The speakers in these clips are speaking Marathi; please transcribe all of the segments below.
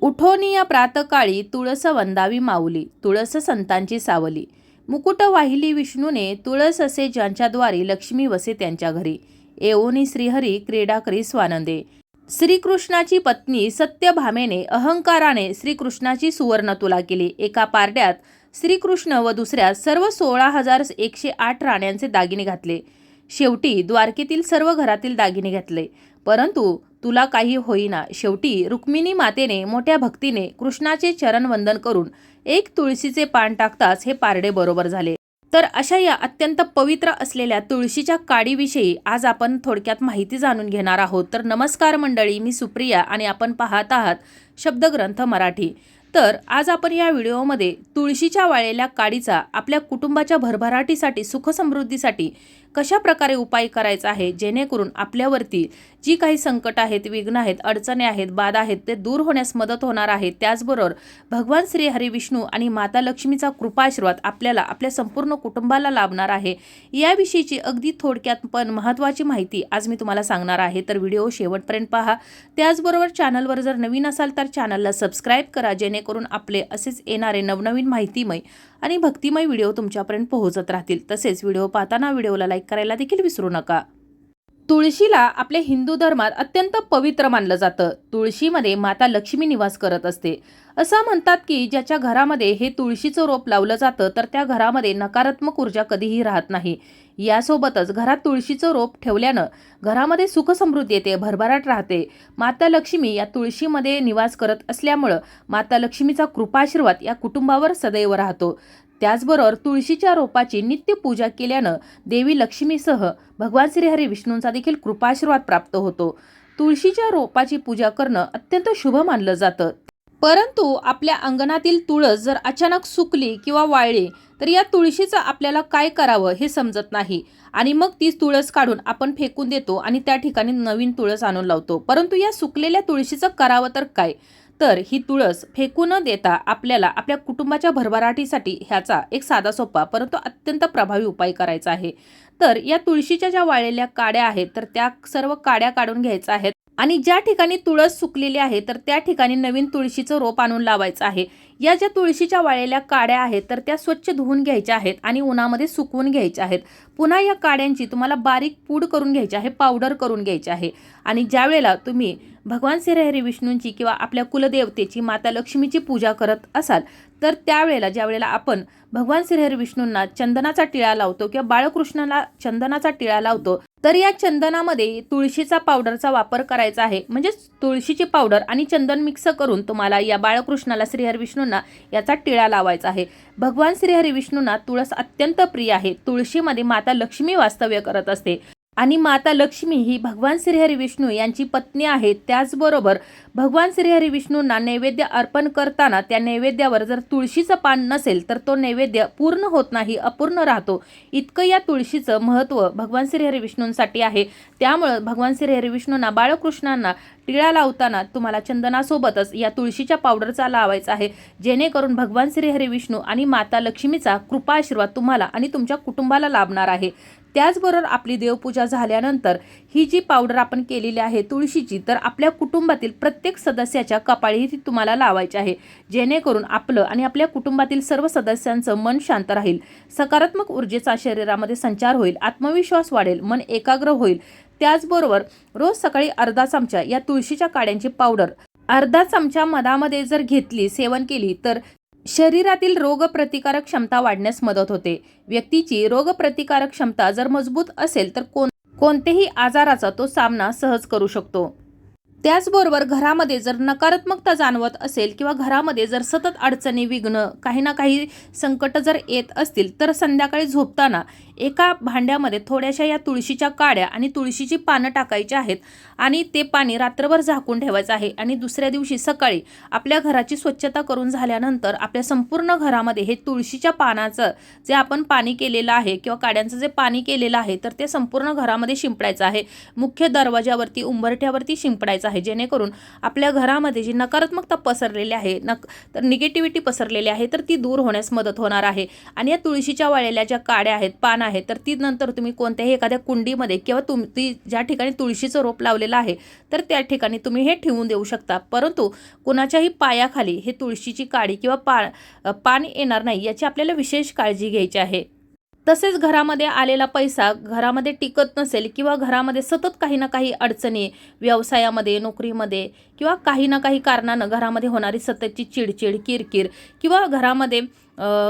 उठोनिया प्रातकाळी तुळस वंदावी माऊली तुळस संतांची सावली. मुकुट वाहिली विष्णूने तुळस असे ज्यांच्याद्वारे लक्ष्मी वसे त्यांच्या घरी. एओनी श्रीहरी क्रीडा करी स्वानंदे. श्रीकृष्णाची पत्नी सत्यभामेने अहंकाराने श्रीकृष्णाची सुवर्ण तुला केली. एका पारड्यात श्रीकृष्ण व दुसऱ्या सर्व सोळा हजार एकशे आठ राण्यांचे दागिने घातले. शेवटी द्वारकेतील सर्व घरातील दागिने घातले. परंतु तुला काही होईना. शेवटी रुक्मिणी मातेने मोठ्या भक्तीने कृष्णाचे चरणवंदन करून एक तुळशीचे पान टाकताच हे पारडे बरोबर झाले. तर अशा या अत्यंत पवित्र असलेल्या तुळशीच्या काडीविषयी आज आपण थोडक्यात माहिती जाणून घेणार आहोत. तर नमस्कार मंडळी मी सुप्रिया आणि आपण पाहत आहात शब्दग्रंथ मराठी. तर आज आपण या व्हिडिओमध्ये तुळशीच्या वाळलेल्या काडीचा आपल्या कुटुंबाच्या भरभराटीसाठी सुखसमृद्धीसाठी कशा प्रकारे उपाय करायचा आहे? जेणेकरून आपल्यावरती जी काही संकट आहेत विघ्न आहेत अडचणी आहेत बाधा आहेत ते दूर होण्यास मदत होणार आहे. त्याचबरोबर भगवान श्री हरी विष्णू आणि माता लक्ष्मीचा कृपाशीर्वाद आपल्याला आपल्या संपूर्ण कुटुंबाला लाभणार आहे. याविषयीची अगदी थोडक्यात पण महत्त्वाची माहिती आज मी तुम्हाला सांगणार आहे. तर व्हिडिओ शेवटपर्यंत पहा. त्याचबरोबर चॅनलवर जर नवीन असाल तर चॅनलला सबस्क्राईब करा जेणेकरून आपले असेच येणारे नवनवीन माहितीमय आणि भक्तिमय व्हिडिओ तुमच्यापर्यंत पोहोचत राहतील. तसेच व्हिडिओ पाहताना व्हिडिओला लाईक करायला देखील विसरू नका. तुळशीला आपल्या हिंदू धर्मात अत्यंत पवित्र मानलं जातं. तुळशीमध्ये माता लक्ष्मी निवास करत असते. असं म्हणतात की ज्याच्या घरामध्ये हे तुळशीचं रोप लावलं जातं तर त्या घरामध्ये नकारात्मक ऊर्जा कधीही राहत नाही. यासोबतच घरात तुळशीचं रोप ठेवल्यानं घरामध्ये सुखसमृद्धी येते भरभराट राहते. माता लक्ष्मी या तुळशीमध्ये निवास करत असल्यामुळं माता लक्ष्मीचा कृपाशीर्वाद या कुटुंबावर सदैव राहतो. त्याचबरोबर तुळशीच्या रोपाची नित्य पूजा केल्यानं देवी लक्ष्मीसह भगवान श्रीहरी विष्णूंचा देखील कृपाशीर्वाद प्राप्त होतो. तुळशीच्या रोपाची पूजा करणं अत्यंत शुभ मानलं जातं. परंतु आपल्या अंगणातील तुळस जर अचानक सुकली किंवा वाळली तर या तुळशीचं आपल्याला काय करावं हे समजत नाही. आणि मग ती तुळस काढून आपण फेकून देतो आणि त्या ठिकाणी नवीन तुळस आणून लावतो. परंतु या सुकलेल्या तुळशीचं करावं तर काय? तर ही तुळस फेकू न देता आपल्याला आपल्या कुटुंबाच्या भरभराटीसाठी ह्याचा एक साधा सोपा परंतु अत्यंत प्रभावी उपाय करायचा आहे. तर या तुळशीच्या ज्या वाळलेल्या काड्या आहेत तर त्या सर्व काड्या काढून घ्यायच्या आहेत. आणि ज्या ठिकाणी तुळस सुकलेली आहे तर त्या ठिकाणी नवीन तुळशीचं रोप आणून लावायचं आहे. या ज्या तुळशीच्या वाळलेल्या काड्या आहेत तर त्या स्वच्छ धुवून घ्यायच्या आहेत आणि उन्हामध्ये सुकवून घ्यायच्या आहेत. पुन्हा या काड्यांची तुम्हाला बारीक पूड करून घ्यायची आहे पावडर करून घ्यायची आहे. आणि ज्या वेळेला तुम्ही भगवान श्रीहरी विष्णूंची किंवा आपल्या कुलदेवतेची माता लक्ष्मीची पूजा करत असाल तर त्यावेळेला ज्या वेळेला आपण भगवान श्रीहरी विष्णूंना चंदनाचा टिळा लावतो किंवा बाळकृष्णाला चंदनाचा टिळा लावतो तर या चंदनामध्ये तुळशीचा पावडरचा वापर करायचा आहे. म्हणजेच तुळशीची पावडर आणि चंदन मिक्स करून तुम्हाला या बाळकृष्णाला श्रीहरी विष्णूंना याचा टिळा लावायचा आहे. भगवान श्रीहरी विष्णूंना तुळस अत्यंत प्रिय आहे. तुळशीमध्ये माता लक्ष्मी वास्तव्य करत असते. आणि माता लक्ष्मी ही भगवान श्रीहरी विष्णू यांची पत्नी आहे. त्याचबरोबर भगवान श्रीहरी विष्णूंना नैवेद्य अर्पण करताना त्या नैवेद्यावर जर तुळशीचं पान नसेल तर तो नैवेद्य पूर्ण होत नाही अपूर्ण राहतो. इतकं या तुळशीचं महत्त्व भगवान श्रीहरी विष्णूंसाठी आहे. त्यामुळं भगवान श्रीहरी विष्णूंना बाळकृष्णांना टिळा लावताना तुम्हाला चंदनासोबतच या तुळशीच्या पावडरचा लावायचा आहे. जेणेकरून भगवान श्रीहरी विष्णू आणि माता लक्ष्मीचा कृपा आशीर्वाद तुम्हाला आणि तुमच्या कुटुंबाला लाभणार आहे. त्याचबरोबर आपली देवपूजा झाल्यानंतर ही जी पावडर आपण केलेली आहे तुळशीची तर आपल्या कुटुंबातील प्रत्येक सदस्याच्या कपाळी ती तुम्हाला लावायची आहे. जेणेकरून आपलं आणि आपल्या कुटुंबातील सर्व सदस्यांचं मन शांत राहील. सकारात्मक ऊर्जेचा शरीरामध्ये संचार होईल आत्मविश्वास वाढेल मन एकाग्र होईल. त्याचबरोबर रोज सकाळी अर्धा चमचा या तुळशीच्या काड्यांची पावडर अर्धा चमचा मधामध्ये जर घेतली सेवन केली तर शरीरातील रोगप्रतिकारक क्षमता वाढण्यास मदत होते. व्यक्तीची रोगप्रतिकारक क्षमता जर मजबूत असेल तर कोण कोणतेही आजाराचा तो सामना सहज करू शकतो. त्याचबरोबर घरामध्ये जर नकारात्मकता जाणवत असेल किंवा घरामध्ये जर सतत अडचणी विघ्न काही ना काही संकट जर येत असतील तर संध्याकाळी झोपताना एका भांड्यामध्ये थोड्याशा या तुळशीच्या काड्या आणि तुळशीची पानं टाकायची आहेत आणि ते पाणी रात्रभर झाकून ठेवायचं आहे. आणि दुसऱ्या दिवशी सकाळी आपल्या घराची स्वच्छता करून झाल्यानंतर आपल्या संपूर्ण घरामध्ये हे तुळशीच्या पानाचं जे आपण पाणी केलेलं आहे किंवा काड्यांचं जे पाणी केलेलं आहे तर ते संपूर्ण घरामध्ये शिंपडायचं आहे. मुख्य दरवाजावरती उंबरठ्यावरती शिंपडायचं आहे. जेणेकरून आपल्या घरामध्ये जी नकारात्मकता पसरलेली आहे नक तर निगेटिव्हिटी पसरलेली आहे तर ती दूर होण्यास मदत होणार आहे. आणि या तुळशीच्या वाळलेल्या ज्या काड्या आहेत पानं आहे तर ती नंतर तुम्ही कोणत्याही एखाद्या कुंडीमध्ये किंवा तुम ती ज्या ठिकाणी तुळशीचं रोप लावलेलं आहे तर त्या ठिकाणी तुम्ही हे ठेवून देऊ शकता. परंतु कुणाच्याही पायाखाली हे तुळशीची काडी किंवा पा अ, पान येणार नाही याची आपल्याला विशेष काळजी घ्यायची आहे. तसेच घरामध्ये आलेला पैसा घरामध्ये टिकत नसेल किंवा घरामध्ये सतत काही ना काही अडचणी व्यवसायामध्ये नोकरीमध्ये किंवा काही ना काही कारणानं घरामध्ये होणारी सततची चिडचिड किरकिर किंवा घरामध्ये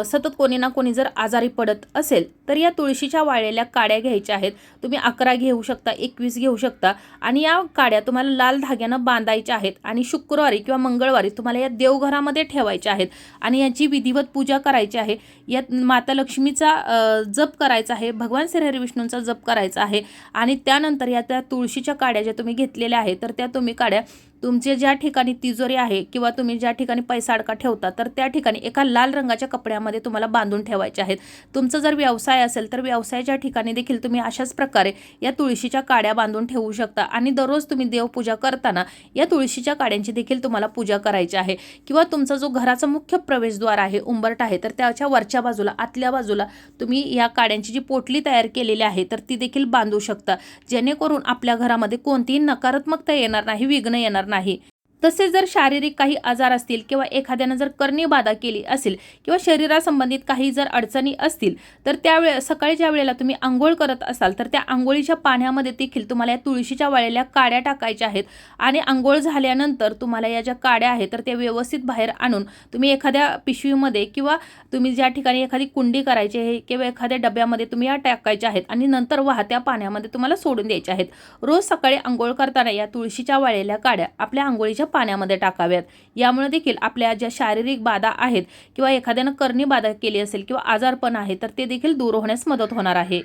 सतत कोणी ना कोणी जर आजारी पडत असेल तर या तुळशीच्या वाळलेल्या काड्या घ्यायच्या आहेत. तुम्ही अकरा घेऊ शकता एकवीस घेऊ शकता आणि या काड्या तुम्हाला लाल धाग्यानं बांधायच्या आहेत आणि शुक्रवारी किंवा मंगळवारी तुम्हाला या देवघरामध्ये ठेवायच्या आहेत आणि याची विधिवत पूजा करायची आहे. यात माता लक्ष्मीचा जप करायचा आहे भगवान श्रीहरी विष्णूंचा जप करायचा आहे आणि त्यानंतर या त्या तुळशीच्या काड्या ज्या तुम्ही घेतलेल्या आहेत तर त्या तुम्ही काड्या तुमचे ज्या ठिकाणी तिजोरी आहे किंवा तुम्ही ज्या ठिकाणी पैसा अडका ठेवता तर त्या ठिकाणी एका लाल रंगाच्या कपड्यामध्ये तुम्हाला बांधून ठेवायचे आहेत. तुमचा जर व्यवसाय असेल तर व्यवसायाच्या ठिकाणी देखील तुम्ही अशाच प्रकारे या तुळशीच्या काड्या बांधून ठेवू शकता. आणि दररोज तुम्ही देवपूजा करताना या तुळशीच्या काड्यांची देखील तुम्हाला पूजा करायची आहे. किंवा तुमचा जो घराचा मुख्य प्रवेशद्वार आहे उंबरट आहे तर त्याच्या वरच्या बाजूला आतल्या बाजूला तुम्ही या काड्यांची जी पोटली तयार केलेली आहे तर ती देखील बांधू शकता. जेणेकरून आपल्या घरामध्ये कोणतीही नकारात्मकता येणार नाही विघ्न येणार नाही. तसेच जर शारीरिक काही आजार असतील किंवा एखाद्यानं जर करणी बाधा केली असेल किंवा शरीरासंबंधित काही जर अडचणी असतील तर त्यावेळे सकाळी ज्या वेळेला तुम्ही आंघोळ करत असाल तर त्या आंघोळीच्या पाण्यामध्ये देखील तुम्हाला या तुळशीच्या वाळलेल्या काड्या टाकायच्या आहेत आणि आंघोळ झाल्यानंतर तुम्हाला या ज्या काड्या आहेत तर त्या व्यवस्थित बाहेर आणून तुम्ही एखाद्या पिशवीमध्ये किंवा तुम्ही ज्या ठिकाणी एखादी कुंडी करायची आहे किंवा एखाद्या डब्यामध्ये तुम्ही या टाकायच्या आहेत आणि नंतर वाहत्या पाण्यामध्ये तुम्हाला सोडून द्यायच्या आहेत. रोज सकाळी आंघोळ करताना या तुळशीच्या वाळलेल्या काड्या आपल्या आंघोळीच्या पाण्यामध्ये टाकाव्यात. यामुळे देखील आपल्या ज्या शारीरिक बाधा आहेत किंवा एखाद्यानं करणी बाधा केली असेल किंवा आजारपण आहे तर ते देखील दूर होण्यास मदत होणार आहे.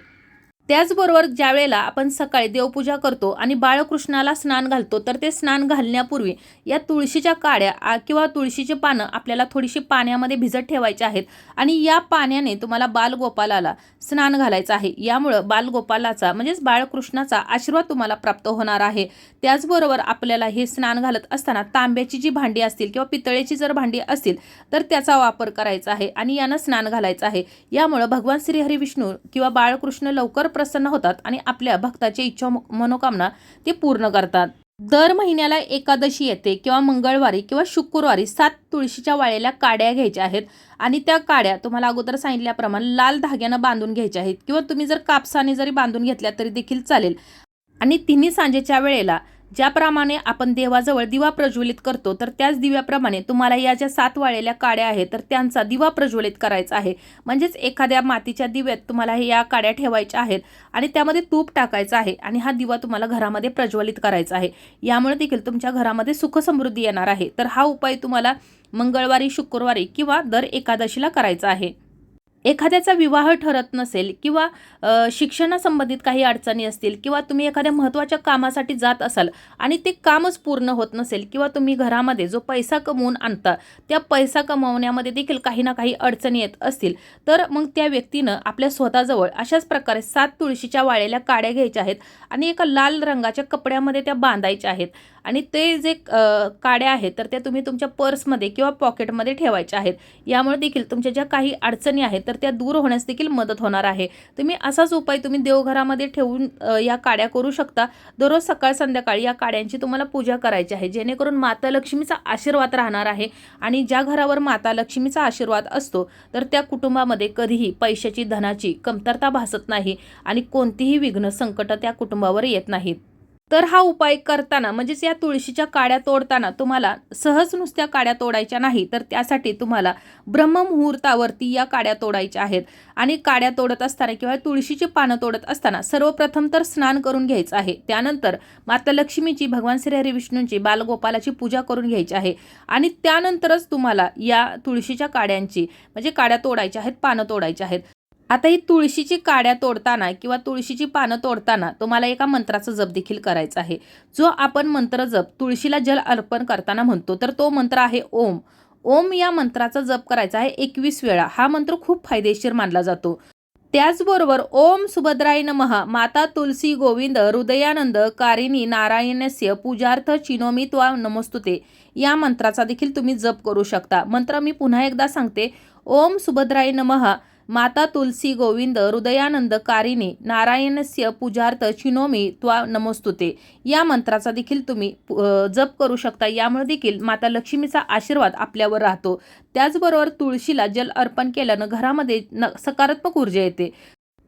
त्याचबरोबर ज्या वेळेला आपण सकाळी देवपूजा करतो आणि बाळकृष्णाला स्नान घालतो तर ते स्नान घालण्यापूर्वी या तुळशीच्या काड्या किंवा तुळशीची पानं आपल्याला थोडीशी पाण्यामध्ये भिजत ठेवायची आहेत आणि या पाण्याने तुम्हाला बालगोपालाला स्नान घालायचं आहे. यामुळं बालगोपालाचा म्हणजेच बाळकृष्णाचा आशीर्वाद तुम्हाला प्राप्त होणार आहे. त्याचबरोबर आपल्याला हे स्नान घालत असताना तांब्याची जी भांडी असतील किंवा पितळेची जर भांडी असतील तर त्याचा वापर करायचा आहे आणि यानं स्नान घालायचं आहे. यामुळं भगवान श्रीहरी विष्णू किंवा बाळकृष्ण लवकर प्रसन्न होतात आणि आपल्या भक्ताची इच्छा मनोकामना ते पूर्ण करतात. दर महिन्याला एकादशी येते किंवा मंगळवारी किंवा शुक्रवारी सात तुळशीच्या वाळेल्या काड्या घ्यायच्या आहेत आणि त्या काड्या तुम्हाला अगोदर सांगितल्याप्रमाणे लाल धाग्यानं बांधून घ्यायच्या आहेत किंवा तुम्ही जर कापसाने जरी बांधून घेतल्या तरी देखील चालेल. आणि तिन्ही सांजेच्या वेळेला ज्याप्रमाणे आपण देवाजवळ दिवा प्रज्वलित करतो तर त्याच दिव्याप्रमाणे तुम्हाला या ज्या सात वाळलेल्या काड्या आहेत तर त्यांचा दिवा प्रज्वलित करायचा आहे. म्हणजेच एखाद्या मातीच्या दिव्यात तुम्हाला हे या काड्या ठेवायच्या आहेत आणि त्यामध्ये तूप टाकायचं आहे आणि हा दिवा तुम्हाला घरामध्ये प्रज्वलित करायचा आहे. यामुळे देखील तुमच्या घरामध्ये सुख समृद्धी येणार आहे. तर हा उपाय तुम्हाला मंगळवारी शुक्रवारी किंवा दर एकादशीला करायचा आहे. एखाद्याचा विवाह ठरत नसेल किंवा शिक्षणासंबंधित काही अडचणी असतील किंवा तुम्ही एखाद्या महत्त्वाच्या कामासाठी जात असाल आणि ते कामच पूर्ण होत नसेल किंवा तुम्ही घरामध्ये जो पैसा कमवून आणता त्या पैसा कमवण्यामध्ये देखील काही ना काही अडचणी येत असतील तर मग त्या व्यक्तीनं आपल्या स्वतःजवळ अशाच प्रकारे सात तुळशीच्या वाळलेल्या काड्या घ्यायच्या आहेत आणि एका लाल रंगाच्या कपड्यामध्ये त्या बांधायच्या आहेत आणि ते जे काड्या आहेत तर त्या तुम्ही तुमच्या पर्समध्ये किंवा पॉकेटमध्ये ठेवायच्या आहेत. यामुळे देखील तुमच्या ज्या काही अडचणी आहेत तर तर त्या दूर होण्यास देखील मदत होणार आहे. तुम्ही असाच उपाय तुम्ही देवघरामध्ये ठेवून या काड्या करू शकता. दररोज सकाळ संध्याकाळी या काड्यांची तुम्हाला पूजा करायची आहे. जेणेकरून माता लक्ष्मीचा आशीर्वाद राहणार आहे आणि ज्या घरावर माता लक्ष्मीचा आशीर्वाद असतो तर त्या कुटुंबामध्ये कधीही पैशाची धनाची कमतरता भासत नाही आणि कोणतीही विघ्न संकट त्या कुटुंबावर येत नाहीत. तर हा उपाय करताना म्हणजेच या तुळशीच्या काड्या तोडताना तुम्हाला सहज नुसत्या काड्या तोडायच्या नाही तर त्यासाठी तुम्हाला ब्रह्ममुहूर्तावरती या काड्या तोडायच्या आहेत. आणि काड्या तोडत असताना किंवा तुळशीची पानं तोडत असताना सर्वप्रथम तर स्नान करून घ्यायचं आहे. त्यानंतर माता लक्ष्मीची भगवान श्री हरी विष्णूंची बालगोपालाची पूजा करून घ्यायची आहे. आणि त्यानंतरच तुम्हाला या तुळशीच्या काड्यांची म्हणजे काड्या तोडायच्या आहेत पानं तोडायची आहेत. आता ही तुळशीची काड्या तोडताना किंवा तुळशीची पानं तोडताना तुम्हाला एका मंत्राचा जप देखील करायचा आहे. जो आपण मंत्र जप तुळशीला जल अर्पण करताना म्हणतो तर तो मंत्र आहे ओम. ओम या मंत्राचा जप करायचा आहे एकवीस वेळा. हा मंत्र खूप फायदेशीर मानला जातो. त्याचबरोबर ओम सुभद्राय नमः. माता तुलसी गोविंद हृदयानंद कारिणी नारायणस्य पूजार्थ चिनोमी त्वा नमस्तुते. या मंत्राचा देखील तुम्ही जप करू शकता. मंत्र मी पुन्हा एकदा सांगते. ओम सुभद्राय नमः. माता तुलसी गोविंद हृदयानंद कारिणी नारायणस्य पूजार्थ चिनोमी त्वा नमोस्तुते. या मंत्राचा देखील तुम्ही जप करू शकता. यामुळे देखील माता लक्ष्मीचा आशीर्वाद आपल्यावर राहतो. त्याचबरोबर तुळशीला जल अर्पण केल्यानं घरामध्ये न सकारात्मक ऊर्जा येते.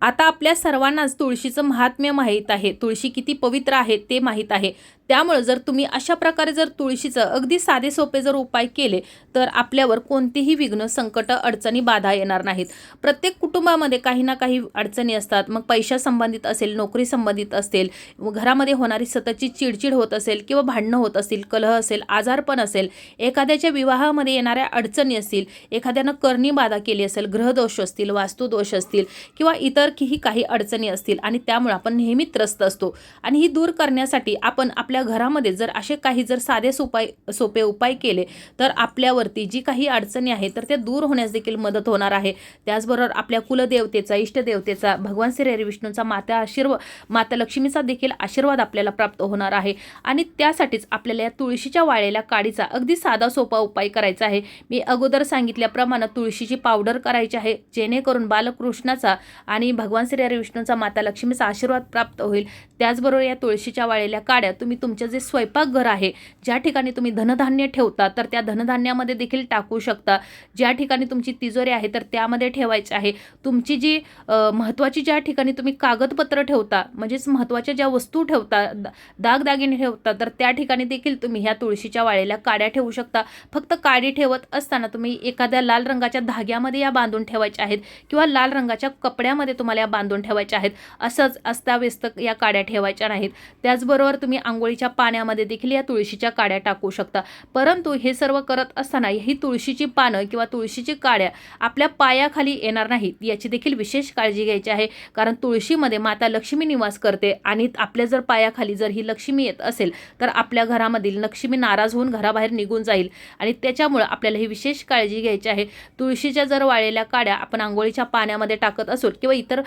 आता आपल्या सर्वांनाच तुळशीचं महात्म्य माहीत आहे. तुळशी किती पवित्र आहे ते माहीत आहे. त्यामुळं जर तुम्ही अशा प्रकारे जर तुळशीचं अगदी साधे सोपे जर उपाय केले तर आपल्यावर कोणतेही विघ्न संकट अडचणी बाधा येणार नाहीत. प्रत्येक कुटुंबामध्ये काही ना काही अडचणी असतात. मग पैशा संबंधित असेल नोकरी संबंधित असेल व घरामध्ये होणारी सततची चिडचिड होत असेल किंवा भांडणं होत असतील कलह असेल आजारपण असेल एखाद्याच्या विवाहामध्ये येणाऱ्या अडचणी असतील एखाद्यानं करणी बाधा केली असेल ग्रहदोष असतील वास्तुदोष असतील किंवा इतर ही काही अडचणी असतील आणि त्यामुळे आपण नेहमी त्रस्त असतो. आणि ही दूर करण्यासाठी आपण आपल्या आपल्या घरामध्ये जर असे काही जर साधे सोपाय सोपे उपाय केले तर आपल्यावरती जी काही अडचणी आहे तर त्या दूर होण्यास देखील मदत होणार आहे. त्याचबरोबर आपल्या कुलदेवतेचा इष्टदेवतेचा भगवान श्री हरी विष्णूचा माता आशीर्वाद माता लक्ष्मीचा देखील आशीर्वाद आपल्याला प्राप्त होणार आहे. आणि त्यासाठीच आपल्याला या तुळशीच्या वाळेला काडीचा अगदी साधा सोपा उपाय करायचा आहे. मी अगोदर सांगितल्याप्रमाणे तुळशीची पावडर करायची आहे जेणेकरून बालकृष्णाचा आणि भगवान श्री हरी विष्णूचा माता लक्ष्मीचा आशीर्वाद प्राप्त होईल. त्याचबरोबर या तुळशीच्या वाळेल्या काड्या तुम्ही तुमचं जे स्वयंपाकघर आहे ज्या ठिकाणी तुम्ही धनधान्य ठेवता तर त्या धनधान्यामध्ये देखील टाकू शकता. ज्या ठिकाणी तुमची तिजोरी आहे तर त्यामध्ये ठेवायची आहे. तुमची जी महत्त्वाची ज्या ठिकाणी तुम्ही कागदपत्र ठेवता म्हणजेच महत्त्वाच्या ज्या वस्तू ठेवता दा- दागदागिने ठेवता तर त्या ठिकाणी देखील तुम्ही ह्या तुळशीच्या वाळेला काड्या ठेवू शकता. फक्त काडी ठेवत असताना तुम्ही एखाद्या लाल रंगाच्या धाग्यामध्ये या बांधून ठेवायच्या आहेत किंवा लाल रंगाच्या कपड्यामध्ये तुम्हाला या बांधून ठेवायच्या आहेत. असंच अस्ताव्यस्त या काड्या ठेवायच्या नाहीत. त्याचबरोबर तुम्ही आंघोळी आंघोळीच्या पाण्यामध्ये देखील या तुळशीच्या काड्या टाकू शकता. परंतु हे सर्व करत असताना ही तुळशीची पानं किंवा तुळशीची काड्या आपल्या पायाखाली येणार नाहीत याची देखील विशेष काळजी घ्यायची आहे. कारण तुळशीमध्ये माता लक्ष्मी निवास करते आणि आपल्या जर पायाखाली जर ही लक्ष्मी येत असेल तर आपल्या घरामधील लक्ष्मी नाराज होऊन घराबाहेर निघून जाईल आणि त्याच्यामुळं आपल्याला ही विशेष काळजी घ्यायची आहे. तुळशीच्या जर वाळलेल्या काड्या आपण आंघोळीच्या पाण्यामध्ये टाकत असो किंवा इतर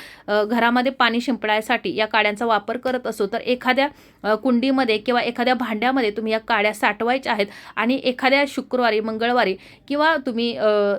घरामध्ये पाणी शिंपडायसाठी या काड्यांचा वापर करत असो तर एखाद्या कुंडीमध्ये किंवा एखाद्या भांड्यामध्ये तुम्ही या काड्या साठवायच्या आहेत आणि एखाद्या शुक्रवारी मंगळवारी किंवा तुम्ही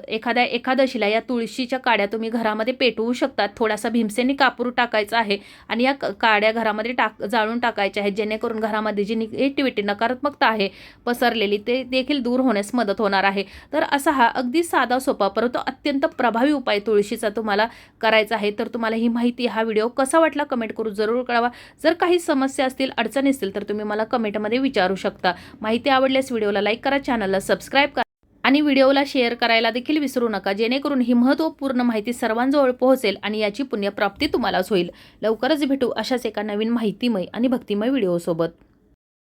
एखाद्या एकादशीला या तुळशीच्या काड्या तुम्ही घरामध्ये पेटवू शकतात. थोडासा भीमसेनी कापूर टाकायचा आहे आणि या क- काड्या घरामध्ये टाक जाळून टाकायच्या आहेत जेणेकरून घरामध्ये जी निगेटिव्हिटी नकारात्मकता आहे पसरलेली ते देखील दूर होण्यास मदत होणार आहे. तर असा हा अगदी साधा सोपा परंतु अत्यंत प्रभावी उपाय तुळशीचा तुम्हाला करायचा आहे. तर तुम्हाला ही माहिती हा व्हिडिओ कसा वाटला कमेंट करून जरूर कळवा. जर काही समस्या असतील अडचणी असतील तर तुम्ही मला कमेंटमध्ये विचारू शकता. माहिती आवडल्यास व्हिडिओला लाईक करा चॅनलला सबस्क्राईब करा आणि व्हिडिओला शेअर करायला देखील विसरू नका. जेणेकरून ही महत्त्वपूर्ण माहिती सर्वांजवळ पोहोचेल आणि याची पुण्यप्राप्ती तुम्हालाच होईल. लवकरच भेटू अशाच एका नवीन माहितीमय आणि भक्तिमय व्हिडिओसोबत.